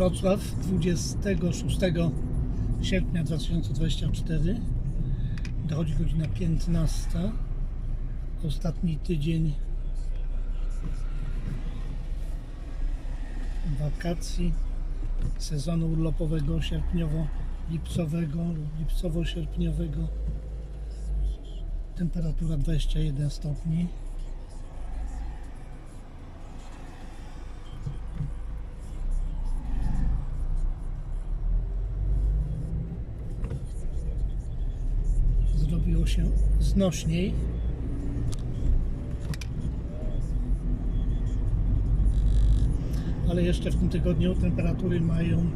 Wrocław 26 sierpnia 2024. Dochodzi godzina 15. Ostatni tydzień wakacji sezonu urlopowego sierpniowo-lipcowego lub lipcowo-sierpniowego. Temperatura 21 stopni. Się znośniej. Ale jeszcze w tym tygodniu temperatury mają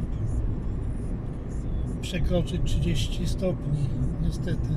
przekroczyć 30 stopni, niestety.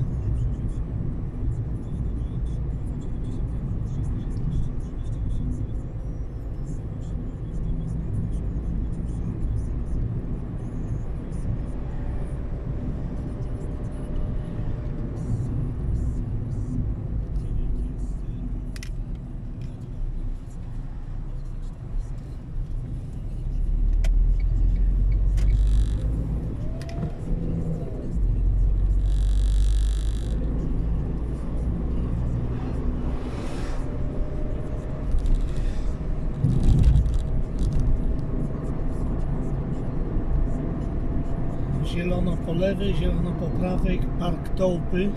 Zielono po lewej, zielono po prawej, park Tołpy.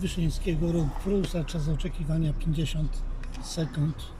Wyszyńskiego Ruch Prusa, czas oczekiwania 50 sekund.